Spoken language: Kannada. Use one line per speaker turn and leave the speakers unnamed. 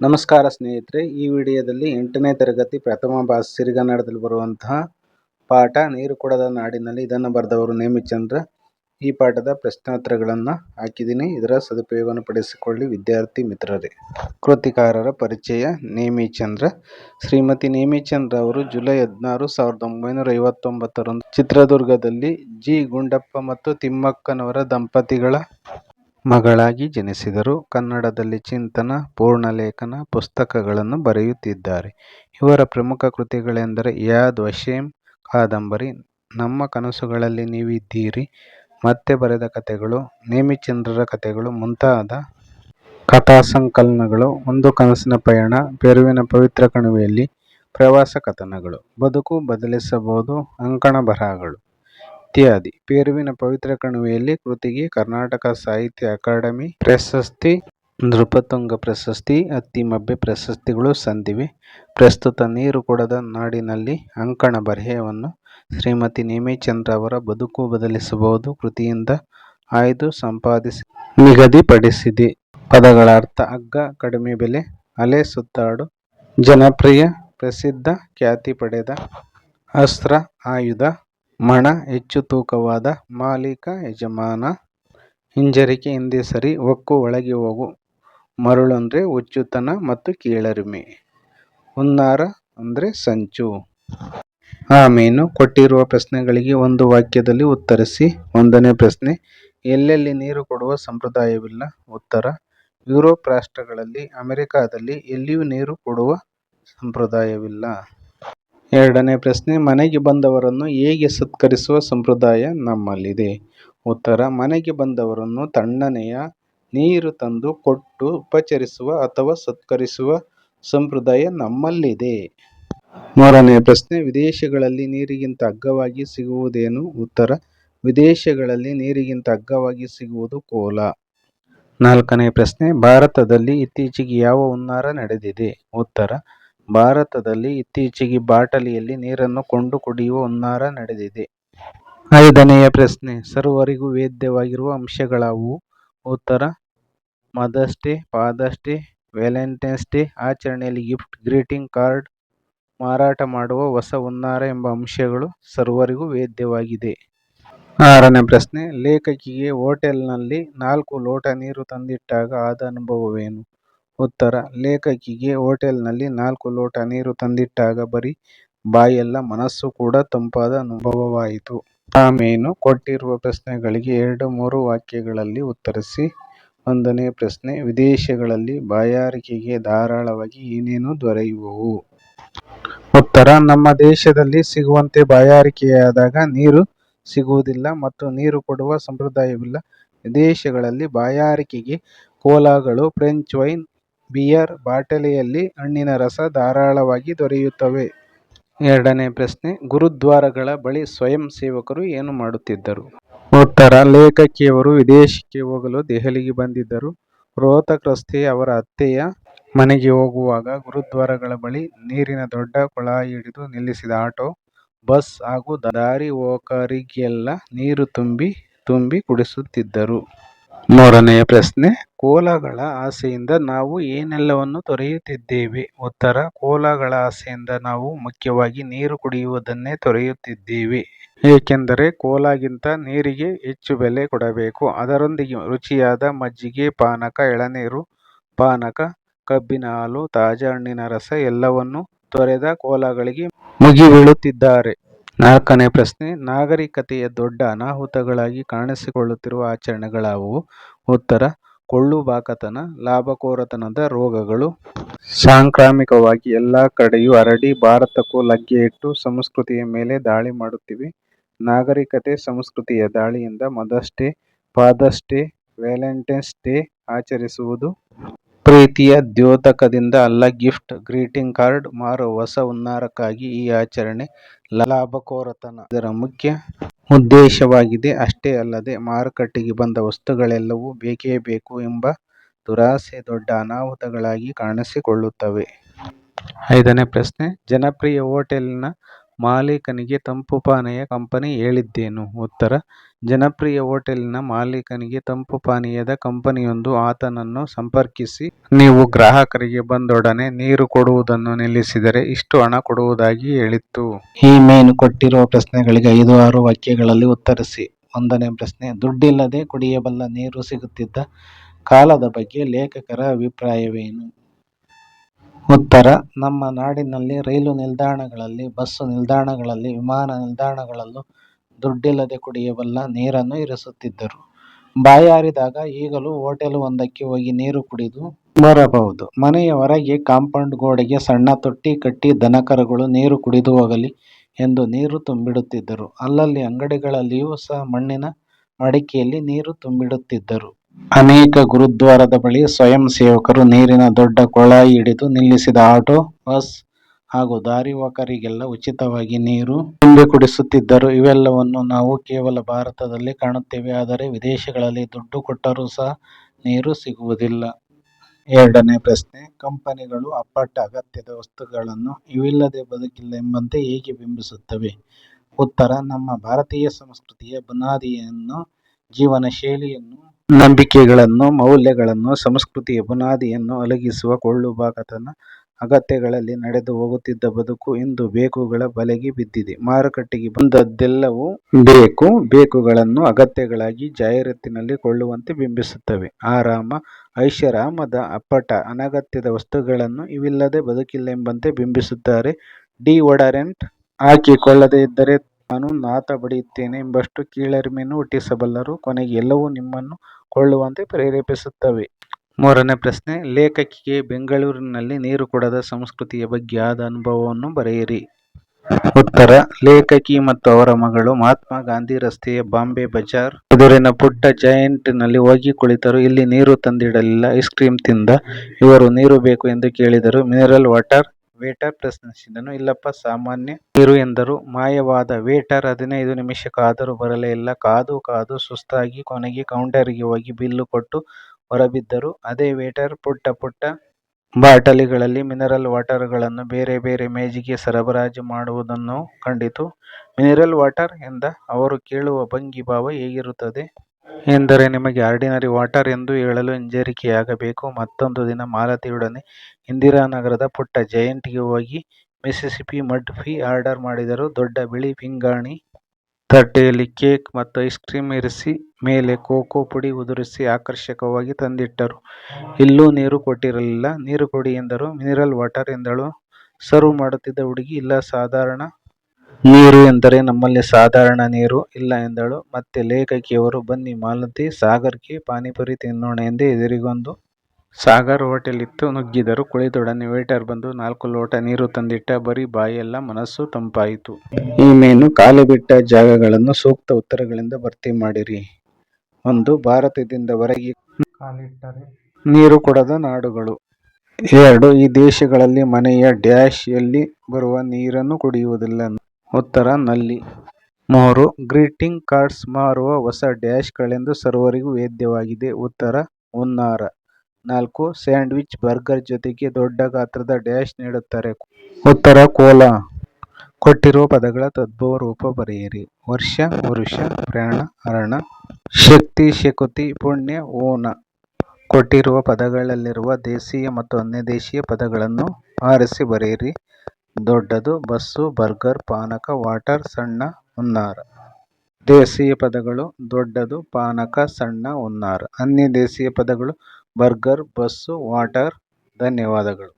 ನಮಸ್ಕಾರ ಸ್ನೇಹಿತರೆ, ಈ ವಿಡಿಯೋದಲ್ಲಿ ಎಂಟನೇ ತರಗತಿ ಪ್ರಥಮ ಭಾಷೆ ಸಿರಿಗನ್ನಡದಲ್ಲಿ ಬರುವಂತಹ ಪಾಠ ನೀರು ಕೊಡದ ನಾಡಿನಲ್ಲಿ ಇದನ್ನು ಬರೆದವರು ನೇಮಿಚಂದ್ರ. ಈ ಪಾಠದ ಪ್ರಶ್ನೋತ್ತರಗಳನ್ನು ಹಾಕಿದ್ದೀನಿ. ಇದರ ಸದುಪಯೋಗವನ್ನು ಪಡಿಸಿಕೊಳ್ಳಿ ವಿದ್ಯಾರ್ಥಿ ಮಿತ್ರರೇ. ಕೃತಿಕಾರರ ಪರಿಚಯ ನೇಮಿಚಂದ್ರ. ಶ್ರೀಮತಿ ನೇಮಿಚಂದ್ರ ಅವರು ಜುಲೈ ಹದಿನಾರು, ಸಾವಿರದ ಒಂಬೈನೂರ ಐವತ್ತೊಂಬತ್ತರಂದು ಚಿತ್ರದುರ್ಗದಲ್ಲಿ ಜಿ. ಗುಂಡಪ್ಪ ಮತ್ತು ತಿಮ್ಮಕ್ಕನವರ ದಂಪತಿಗಳ ಮಗಳಾಗಿ ಜನಿಸಿದರು. ಕನ್ನಡದಲ್ಲಿ ಚಿಂತನ ಪೂರ್ಣಲೇಖನ ಪುಸ್ತಕಗಳನ್ನು ಬರೆಯುತ್ತಿದ್ದಾರೆ. ಇವರ ಪ್ರಮುಖ ಕೃತಿಗಳೆಂದರೆ ಯಾದ್ ವಶೇಂ ಕಾದಂಬರಿ, ನಮ್ಮ ಕನಸುಗಳಲ್ಲಿ ನೀವಿದ್ದೀರಿ, ಮತ್ತೆ ಬರೆದ ಕಥೆಗಳು, ನೇಮಿಚಂದ್ರರ ಕಥೆಗಳು, ಮುಂತಾದ ಕಥಾಸಂಕಲನಗಳು, ಒಂದು ಕನಸಿನ ಪಯಣ, ಪೆರುವಿನ ಪವಿತ್ರ ಕಣಿವೆಯಲ್ಲಿ ಪ್ರವಾಸ ಕಥನಗಳು, ಬದುಕು ಬದಲಿಸಬಹುದು, ಅಂಕಣ ಬರಹಗಳು. ಇತ್ಯಾದಿ. ಪೇರುವಿನ ಪವಿತ್ರ ಕಣಿವೆಯಲ್ಲಿ ಕೃತಿಗೆ ಕರ್ನಾಟಕ ಸಾಹಿತ್ಯ ಅಕಾಡೆಮಿ ಪ್ರಶಸ್ತಿ, ನೃಪತುಂಗ ಪ್ರಶಸ್ತಿ ಅತ್ತಿಮಬ್ಬೆ ಪ್ರಶಸ್ತಿಗಳು ಸಂದಿವೆ. ಪ್ರಸ್ತುತ ನೀರು ಕೊಡದ ನಾಡಿನಲ್ಲಿ ಅಂಕಣ ಬರೆಹವನ್ನು ಶ್ರೀಮತಿ ನೇಮಿಚಂದ್ರ ಅವರ ಬದುಕು ಬದಲಿಸಬಹುದು ಕೃತಿಯಿಂದ ಆಯ್ದು ಸಂಪಾದಿಸಿ ನಿಗದಿಪಡಿಸಿದೆ. ಪದಗಳ ಅರ್ಥ ಅಗ್ಗ ಕಡಿಮೆ ಬೆಲೆ, ಅಲೆ ಸುತ್ತಾಡು, ಜನಪ್ರಿಯ, ಪ್ರಸಿದ್ಧ, ಖ್ಯಾತಿ ಪಡೆದ, ಅಸ್ತ್ರ, ಆಯುಧ ಮಣ, ಹೆಚ್ಚು ತೂಕವಾದ ಮಾಲೀಕ ಯಜಮಾನ. ಹಿಂಜರಿಕೆ ಹಿಂದೆ ಸರಿ, ಒಕ್ಕು ಒಳಗೆ ಹೋಗು. ಮರುಳಂದ್ರೆ ಹುಚ್ಚುತನ ಮತ್ತು ಕೀಳರಿಮೆ. ಹುನ್ನಾರ ಅಂದ್ರೆ ಸಂಚು. ಆಮೇನು ಕೊಟ್ಟಿರುವ ಪ್ರಶ್ನೆಗಳಿಗೆ ಒಂದು ವಾಕ್ಯದಲ್ಲಿ ಉತ್ತರಿಸಿ, ಒಂದನೇ ಪ್ರಶ್ನೆ, ಎಲ್ಲೆಲ್ಲಿ ನೀರು ಕೊಡುವ ಸಂಪ್ರದಾಯವಿಲ್ಲ? ಉತ್ತರ, ಯುರೋಪ್ ರಾಷ್ಟ್ರಗಳಲ್ಲಿ, ಅಮೆರಿಕಾದಲ್ಲಿ ಎಲ್ಲಿಯೂ ನೀರು ಕೊಡುವ ಸಂಪ್ರದಾಯವಿಲ್ಲ. ಎರಡನೇ ಪ್ರಶ್ನೆ, ಮನೆಗೆ ಬಂದವರನ್ನು ಹೇಗೆ ಸತ್ಕರಿಸುವ ಸಂಪ್ರದಾಯ ನಮ್ಮಲ್ಲಿದೆ? ಉತ್ತರ, ಮನೆಗೆ ಬಂದವರನ್ನು ತಣ್ಣನೆಯ ನೀರು ತಂದು ಕೊಟ್ಟು ಉಪಚರಿಸುವ ಅಥವಾ ಸತ್ಕರಿಸುವ ಸಂಪ್ರದಾಯ ನಮ್ಮಲ್ಲಿದೆ. ಮೂರನೇ ಪ್ರಶ್ನೆ, ವಿದೇಶಗಳಲ್ಲಿ ನೀರಿಗಿಂತ ಅಗ್ಗವಾಗಿ ಸಿಗುವುದೇನು? ಉತ್ತರ, ವಿದೇಶಗಳಲ್ಲಿ ನೀರಿಗಿಂತ ಅಗ್ಗವಾಗಿ ಸಿಗುವುದು ಕೋಲ. ನಾಲ್ಕನೇ ಪ್ರಶ್ನೆ, ಭಾರತದಲ್ಲಿ ಇತ್ತೀಚೆಗೆ ಯಾವ ಹುನ್ನಾರ ನಡೆದಿದೆ? ಉತ್ತರ ಭಾರತದಲ್ಲಿ ಇತ್ತೀಚೆಗೆ ಬಾಟಲಿಯಲ್ಲಿ ನೀರನ್ನು ಕೊಂಡು ಕುಡಿಯುವ ಹುನ್ನಾರ ನಡೆದಿದೆ. ಐದನೆಯ ಪ್ರಶ್ನೆ, ಸರ್ವರಿಗೂ ವೇದ್ಯವಾಗಿರುವ ಅಂಶಗಳಾವುವು ಉತ್ತರ Mother's Day Father's Day Valentine's Day, ಆಚರಣೆಯಲ್ಲಿ ಗಿಫ್ಟ್, ಗ್ರೀಟಿಂಗ್ ಕಾರ್ಡ್, ಮಾರಾಟ ಮಾಡುವ ಹೊಸ ಹುನ್ನಾರ ಎಂಬ ಅಂಶಗಳು ಸರ್ವರಿಗೂ ವೇದ್ಯವಾಗಿದೆ. ಆರನೇ ಪ್ರಶ್ನೆ, ಲೇಖಕಿಗೆ ಹೋಟೆಲ್ನಲ್ಲಿ ನಾಲ್ಕು ಲೋಟ ನೀರು ತಂದಿಟ್ಟಾಗ ಆದ ಅನುಭವವೇನು? ಉತ್ತರ. ಲೇಖಕಿಗೆ ಹೋಟೆಲ್ನಲ್ಲಿ ನಾಲ್ಕು ಲೋಟ ನೀರು ತಂದಿಟ್ಟಾಗ ಬರೀ ಬಾಯಲ್ಲ ಮನಸ್ಸು ಕೂಡ ತಂಪಾದ ಅನುಭವವಾಯಿತು. ಆಮೇನು ಕೊಟ್ಟಿರುವ ಪ್ರಶ್ನೆಗಳಿಗೆ ಎರಡು ಮೂರು ವಾಕ್ಯಗಳಲ್ಲಿ ಉತ್ತರಿಸಿ, ಒಂದನೇ ಪ್ರಶ್ನೆ, ವಿದೇಶಗಳಲ್ಲಿ ಬಾಯಾರಿಕೆಗೆ ಧಾರಾಳವಾಗಿ ಏನೇನು ದೊರೆಯುವವು? ಉತ್ತರ, ನಮ್ಮ ದೇಶದಲ್ಲಿ ಸಿಗುವಂತೆ ಬಾಯಾರಿಕೆಯಾದಾಗ ನೀರು ಸಿಗುವುದಿಲ್ಲ ಮತ್ತು ನೀರು ಕೊಡುವ ಸಂಪ್ರದಾಯವಿಲ್ಲ. ವಿದೇಶಗಳಲ್ಲಿ ಬಾಯಾರಿಕೆಗೆ ಕೋಲಾಗಳು, ಫ್ರೆಂಚ್ ವೈನ್ ಬಿಯರ್ ಬಾಟಲಿಯಲ್ಲಿ ಹಣ್ಣಿನ ರಸ ಧಾರಾಳವಾಗಿ ದೊರೆಯುತ್ತವೆ. ಎರಡನೇ ಪ್ರಶ್ನೆ, ಗುರುದ್ವಾರಗಳ ಬಳಿ ಸ್ವಯಂ ಸೇವಕರು ಏನು ಮಾಡುತ್ತಿದ್ದರು? ಉತ್ತರ, ಲೇಖಕಿಯವರು ವಿದೇಶಕ್ಕೆ ಹೋಗಲು ದೆಹಲಿಗೆ ಬಂದಿದ್ದರು. ರೋಹತಕ್ ರಸ್ತೆಯ ಅವರ ಅತ್ತೆಯ ಮನೆಗೆ ಹೋಗುವಾಗ ಗುರುದ್ವಾರಗಳ ಬಳಿ ನೀರಿನ ದೊಡ್ಡ ಕೊಳಾಯಿ ಹಿಡಿದು ನಿಲ್ಲಿಸಿದ ಆಟೋ, ಬಸ್ ಹಾಗೂ ದಾರಿ ಹೋಕರಿಗೆಲ್ಲ ನೀರು ತುಂಬಿ ತುಂಬಿ ಕುಡಿಸುತ್ತಿದ್ದರು. ಮೂರನೆಯ ಪ್ರಶ್ನೆ, ಕೋಲಗಳ ಆಸೆಯಿಂದ ನಾವು ಏನೆಲ್ಲವನ್ನು ತೊರೆಯುತ್ತಿದ್ದೇವೆ? ಉತ್ತರ, ಕೋಲಗಳ ಆಸೆಯಿಂದ ನಾವು ಮುಖ್ಯವಾಗಿ ನೀರು ಕುಡಿಯುವುದನ್ನೇ ತೊರೆಯುತ್ತಿದ್ದೇವೆ. ಏಕೆಂದರೆ ಕೋಲಾಗಿಂತ ನೀರಿಗೆ ಹೆಚ್ಚು ಬೆಲೆ ಕೊಡಬೇಕು. ಅದರೊಂದಿಗೆ ರುಚಿಯಾದ ಮಜ್ಜಿಗೆ, ಪಾನಕ, ಎಳನೀರು, ಪಾನಕ, ಕಬ್ಬಿನ ಹಾಲು, ತಾಜಾ ಹಣ್ಣಿನ ರಸ ಎಲ್ಲವನ್ನು ತೊರೆದ ಕೋಲಗಳಿಗೆ ಮುಗಿಬೀಳುತ್ತಿದ್ದಾರೆ. ನಾಲ್ಕನೇ ಪ್ರಶ್ನೆ, ನಾಗರಿಕತೆಯ ದೊಡ್ಡ ಅನಾಹುತಗಳಾಗಿ ಕಾಣಿಸಿಕೊಳ್ಳುತ್ತಿರುವ ಆಚರಣೆಗಳಾವುವು? ಉತ್ತರ, ಕೊಳ್ಳುಬಾಕತನ, ಲಾಭಕೋರತನದ ರೋಗಗಳು. ಸಾಂಕ್ರಾಮಿಕವಾಗಿ ಎಲ್ಲ ಕಡೆಯೂ ಹರಡಿ ಭಾರತಕ್ಕೂ ಲಗ್ಗೆ ಇಟ್ಟು ಸಂಸ್ಕೃತಿಯ ಮೇಲೆ ದಾಳಿ ಮಾಡುತ್ತಿವೆ. ನಾಗರಿಕತೆ ಸಂಸ್ಕೃತಿಯ ದಾಳಿಯಿಂದ Mother's Day Father's Day Valentine's Day ಆಚರಿಸುವುದು. ಪ್ರೀತಿಯ ದ್ಯೋತಕದಿಂದ ಅಲ್ಲ ಗಿಫ್ಟ್, ಗ್ರೀಟಿಂಗ್ ಕಾರ್ಡ್ ಮಾರುವ ಹೊಸ ಹುನ್ನಾರಕ್ಕಾಗಿ ಈ ಆಚರಣೆ ಲಾಭಕೋರತನ ಇದರ ಮುಖ್ಯ ಉದ್ದೇಶವಾಗಿದೆ. ಅಷ್ಟೇ ಅಲ್ಲದೆ ಮಾರುಕಟ್ಟೆಗೆ ಬಂದ ವಸ್ತುಗಳೆಲ್ಲವೂ ಬೇಕೇ ಬೇಕು ಎಂಬ ದುರಾಸೆ ದೊಡ್ಡ ಅನಾಹುತಗಳಾಗಿ ಕಾಣಿಸಿಕೊಳ್ಳುತ್ತವೆ. ಐದನೇ ಪ್ರಶ್ನೆ, ಜನಪ್ರಿಯ ಹೋಟೆಲಿನ ಮಾಲೀಕನಿಗೆ ತಂಪು ಪಾನೀಯ ಕಂಪನಿ ಹೇಳಿದ್ದೇನು? ಉತ್ತರ ಜನಪ್ರಿಯ ಹೋಟೆಲಿನ ಮಾಲೀಕನಿಗೆ ತಂಪು ಪಾನೀಯದ ಕಂಪನಿಯೊಂದು ಆತನನ್ನು ಸಂಪರ್ಕಿಸಿ, ನೀವು ಗ್ರಾಹಕರಿಗೆ ಬಂದೊಡನೆ ನೀರು ಕೊಡುವುದನ್ನು ನಿಲ್ಲಿಸಿದರೆ ಇಷ್ಟು ಹಣ ಕೊಡುವುದಾಗಿ ಹೇಳಿತ್ತು. ಈ ಮೇನು ಕೊಟ್ಟಿರುವ ಪ್ರಶ್ನೆಗಳಿಗೆ ಐದು ಆರು ವಾಕ್ಯಗಳಲ್ಲಿ ಉತ್ತರಿಸಿ. ಒಂದನೇ ಪ್ರಶ್ನೆ ದುಡ್ಡಿಲ್ಲದೆ ಕುಡಿಯಬಲ್ಲ ನೀರು ಸಿಗುತ್ತಿದ್ದ ಕಾಲದ ಬಗ್ಗೆ ಲೇಖಕರ ಅಭಿಪ್ರಾಯವೇನು? ಉತ್ತರ ನಮ್ಮ ನಾಡಿನಲ್ಲಿ ರೈಲು ನಿಲ್ದಾಣಗಳಲ್ಲಿ, ಬಸ್ಸು ನಿಲ್ದಾಣಗಳಲ್ಲಿ, ವಿಮಾನ ನಿಲ್ದಾಣಗಳಲ್ಲೂ ದುಡ್ಡಿಲ್ಲದೆ ಕುಡಿಯಬಲ್ಲ ನೀರನ್ನು ಇರಿಸುತ್ತಿದ್ದರು. ಬಾಯಾರಿದಾಗ ಈಗಲೂ ಹೋಟೆಲ್ ಒಂದಕ್ಕೆ ಹೋಗಿ ನೀರು ಕುಡಿದು ಬರಬಹುದು. ಮನೆಯ ಹೊರಗೆ ಕಾಂಪೌಂಡ್ ಗೋಡೆಗೆ ಸಣ್ಣ ತೊಟ್ಟಿ ಕಟ್ಟಿ ದನಕರುಗಳು ನೀರು ಕುಡಿದು ಹೋಗಲಿ ಎಂದು ನೀರು ತುಂಬಿಡುತ್ತಿದ್ದರು. ಅಲ್ಲಲ್ಲಿ ಅಂಗಡಿಗಳಲ್ಲಿಯೂ ಸಹ ಮಣ್ಣಿನ ಮಡಿಕೆಯಲ್ಲಿ ನೀರು ತುಂಬಿಡುತ್ತಿದ್ದರು. ಅನೇಕ ಗುರುದ್ವಾರದ ಬಳಿ ಸ್ವಯಂ ಸೇವಕರು ನೀರಿನ ದೊಡ್ಡ ಕೊಳಾಯಿ ಹಿಡಿದು ನಿಲ್ಲಿಸಿದ ಆಟೋ, ಬಸ್ ಹಾಗೂ ದಾರಿಹೋಕರಿಗೆಲ್ಲ ಉಚಿತವಾಗಿ ನೀರು ತುಂಬಿ ಕುಡಿಸುತ್ತಿದ್ದರು. ಇವೆಲ್ಲವನ್ನು ನಾವು ಕೇವಲ ಭಾರತದಲ್ಲಿ ಕಾಣುತ್ತೇವೆ. ಆದರೆ ವಿದೇಶಗಳಲ್ಲಿ ದುಡ್ಡು ಕೊಟ್ಟರೂ ಸಹ ನೀರು ಸಿಗುವುದಿಲ್ಲ. ಎರಡನೇ ಪ್ರಶ್ನೆ ಕಂಪನಿಗಳು ಅಪ್ಪಟ ಅಗತ್ಯದ ವಸ್ತುಗಳನ್ನು ಇವಿಲ್ಲದೆ ಬದುಕಿಲ್ಲ ಎಂಬಂತೆ ಹೇಗೆ ಬಿಂಬಿಸುತ್ತವೆ? ಉತ್ತರ ನಮ್ಮ ಭಾರತೀಯ ಸಂಸ್ಕೃತಿಯ ಬುನಾದಿಯನ್ನು, ಜೀವನ ಶೈಲಿಯನ್ನು, ನಂಬಿಕೆಗಳನ್ನು, ಮೌಲ್ಯಗಳನ್ನು, ಸಂಸ್ಕೃತಿಯ ಬುನಾದಿಯನ್ನು ಅಲುಗಿಸುವ ಕೊಳ್ಳುಬಾಕತನ, ಅಗತ್ಯಗಳಲ್ಲಿ ನಡೆದು ಹೋಗುತ್ತಿದ್ದ ಬದುಕು ಇಂದು ಬೇಕುಗಳ ಬಲೆಗೆ ಬಿದ್ದಿದೆ. ಮಾರುಕಟ್ಟೆಗೆ ಬಂದದ್ದೆಲ್ಲವೂ ಬೇಕು. ಬೇಕುಗಳನ್ನು ಅಗತ್ಯಗಳಾಗಿ ಜಾಹೀರಾತಿನಲ್ಲಿ ಕೊಳ್ಳುವಂತೆ ಬಿಂಬಿಸುತ್ತವೆ. ಆರಾಮ, ಐಷಾರಾಮದ ಅಪ್ಪಟ ಅನಗತ್ಯದ ವಸ್ತುಗಳನ್ನು ಇವಿಲ್ಲದೆ ಬದುಕಿಲ್ಲ ಎಂಬಂತೆ ಬಿಂಬಿಸುತ್ತಾರೆ. ಡಿಒಡರೆಂಟ್ ಹಾಕಿಕೊಳ್ಳದೆ ಇದ್ದರೆ ನಾನು ನಾತ ಬಡಿಯುತ್ತೇನೆ ಎಂಬಷ್ಟು ಕೀಳರಿಮೆಯನ್ನು ಹುಟ್ಟಿಸಬಲ್ಲರು. ಕೊನೆಗೆ ಎಲ್ಲವೂ ನಿಮ್ಮನ್ನು ಕೊಳ್ಳುವಂತೆ ಪ್ರೇರೇಪಿಸುತ್ತವೆ. ಮೂರನೇ ಪ್ರಶ್ನೆ, ಲೇಖಕಿಗೆ ಬೆಂಗಳೂರಿನಲ್ಲಿ ನೀರು ಕೊಡದ ಸಂಸ್ಕೃತಿಯ ಬಗ್ಗೆ ಆದ ಅನುಭವವನ್ನು ಬರೆಯಿರಿ. ಉತ್ತರ, ಲೇಖಕಿ ಮತ್ತು ಅವರ ಮಗಳು ಮಹಾತ್ಮ ಗಾಂಧಿ ರಸ್ತೆಯ ಬಾಂಬೆ ಬಜಾರ್ ಎದುರಿನ ಪುಟ್ಟ ಜಾಯಿಂಟ್ನಲ್ಲಿ ಹೋಗಿ ಕುಳಿತರು. ಇಲ್ಲಿ ನೀರು ತಂದಿಡಲಿಲ್ಲ. ಐಸ್ ಕ್ರೀಮ್ ತಿಂದ, ಇವರು ನೀರು ಬೇಕು ಎಂದು ಕೇಳಿದರು. Mineral water? ವೇಟರ್ ಪ್ರಶ್ನಿಸಿದನು. ಇಲ್ಲಪ್ಪ ಸಾಮಾನ್ಯ ನೀರು ಎಂದರು. ಮಾಯವಾದ ವೇಟರ್, ಹದಿನೈದು ನಿಮಿಷ ಕಾದರೂ ಬರಲೇ ಇಲ್ಲ. ಕಾದು ಕಾದು ಸುಸ್ತಾಗಿ ಕೊನೆಗೆ ಕೌಂಟರಿಗೆ ಹೋಗಿ ಬಿಲ್ಲು ಕೊಟ್ಟು ಹೊರಬಿದ್ದರು. ಅದೇ ವೇಟರ್, ಪುಟ್ಟ ಪುಟ್ಟ ಬಾಟಲಿಗಳಲ್ಲಿ ಮಿನರಲ್ ವಾಟರ್ಗಳನ್ನು ಬೇರೆ ಬೇರೆ ಮೇಜಿಗೆ ಸರಬರಾಜು ಮಾಡುವುದನ್ನು ಕಂಡಿತು. ಮಿನರಲ್ ವಾಟರ್ ಎಂದ, ಅವರು ಕೇಳುವ ಭಂಗಿ ಭಾವ ಹೇಗಿರುತ್ತದೆ? ಎಂದರೆ ನಿಮಗೆ ಆರ್ಡಿನರಿ ವಾಟರ್ ಎಂದು ಹೇಳಲು ಹಿಂಜರಿಕೆಯಾಗಬೇಕು. ಮತ್ತೊಂದು ದಿನ ಮಾಲತಿಯೊಡನೆ ಇಂದಿರಾನಗರದ ಪುಟ್ಟ ಜಾಯಿಂಟ್ಗೆ ಹೋಗಿ ಮಿಸಿಸಿಪಿ ಮಡ್ ಫೀ ಆರ್ಡರ್ ಮಾಡಿದರು. ದೊಡ್ಡ ಬಿಳಿ ಪಿಂಗಾಣಿ ತಟ್ಟೆಯಲ್ಲಿ ಕೇಕ್ ಮತ್ತು ಐಸ್ ಕ್ರೀಮ್ ಇರಿಸಿ, ಮೇಲೆ ಕೋಕೋ ಪುಡಿ ಉದುರಿಸಿ ಆಕರ್ಷಕವಾಗಿ ತಂದಿಟ್ಟರು. ಇಲ್ಲೂ ನೀರು ಕೊಟ್ಟಿರಲಿಲ್ಲ. ನೀರು ಕೊಡಿ ಎಂದರು. ಮಿನರಲ್ ವಾಟರ್ ಎಂದಳು ಸರ್ವ್ ಮಾಡುತ್ತಿದ್ದ ಹುಡುಗಿ. ಇಲ್ಲ ಸಾಧಾರಣ ನೀರು ಎಂದರೆ ನಮ್ಮಲ್ಲಿ ಸಾಧಾರಣ ನೀರು ಇಲ್ಲ ಎಂದಳು ಮತ್ತೆ ಲೇಖಕಿಯವರು. ಬನ್ನಿ ಮಾಲತಿ, ಸಾಗರ್ಗೆ ಪಾನಿಪುರಿ ತಿನ್ನೋಣ ಎಂದೇ ಎದುರಿಗೊಂದು ಸಾಗರ್ ಹೋಟೆಲ್ ಇತ್ತು. ನುಗ್ಗಿದರು. ಕುಳಿತೊಡನೆ ವೇಟರ್ ಬಂದು ನಾಲ್ಕು ಲೋಟ ನೀರು ತಂದಿಟ್ಟ. ಬರೀ ಬಾಯೆಲ್ಲ ಮನಸ್ಸು ತಂಪಾಯಿತು. ಈ ಮೇನು ಖಾಲಿಬಿಟ್ಟ ಜಾಗಗಳನ್ನು ಸೂಕ್ತ ಉತ್ತರಗಳಿಂದ ಭರ್ತಿ ಮಾಡಿರಿ. ಒಂದು ಭಾರತದಿಂದ ಹೊರಗೆ ಕಾಲಿಟ್ಟರೆ ನೀರು ಕೊಡದ ನಾಡುಗಳು. ಎರಡು ಈ ದೇಶಗಳಲ್ಲಿ ಮನೆಯ ಡ್ಯಾಶ್ ಎಲ್ಲಿ ಬರುವ ನೀರನ್ನು ಕುಡಿಯುವುದಿಲ್ಲ. ಉತ್ತರ ನಲ್ಲಿ. ಮೂರು ಗ್ರೀಟಿಂಗ್ ಕಾರ್ಡ್ಸ್ ಮಾರುವ ಹೊಸ ಗಳೆಂದು ಸರ್ವರಿಗೂ ವೇದ್ಯವಾಗಿದೆ. ಉತ್ತರ ಹುನ್ನಾರ. ನಾಲ್ಕು ಸ್ಯಾಂಡ್ವಿಚ್, ಬರ್ಗರ್ ಜೊತೆಗೆ ದೊಡ್ಡ ಗಾತ್ರದ ಡ್ಯಾಶ್ ನೀಡುತ್ತಾರೆ. ಉತ್ತರ ಕೋಲಾ. ಕೊಟ್ಟಿರುವ ಪದಗಳ ತದ್ಭವ ರೂಪ ಬರೆಯಿರಿ. ವರ್ಷ ವರುಷ, ಪ್ರಾಣ ಹರಣ, ಶಕ್ತಿ ಶಕುತಿ ಪುಣ್ಯ ಓನ ಕೊಟ್ಟಿರುವ ಪದಗಳಲ್ಲಿರುವ ದೇಶೀಯ ಮತ್ತು ಅನ್ಯದೇಶೀಯ ಪದಗಳನ್ನು ಆರಿಸಿ ಬರೆಯಿರಿ. ದೊಡ್ಡದು ಬಸ್ಸು, ಬರ್ಗರ್, ಪಾನಕ, ವಾಟರ್, ಸಣ್ಣ ಹುನ್ನಾರ. ದೇಶೀಯ ಪದಗಳು ದೊಡ್ಡದು, ಪಾನಕ, ಸಣ್ಣ ಹುನ್ನಾರ. ಅನ್ಯದೇಶೀಯ ಪದಗಳು ಬರ್ಗರ್, ಬಸ್ಸು, ವಾಟರ್. ಧನ್ಯವಾದಗಳು.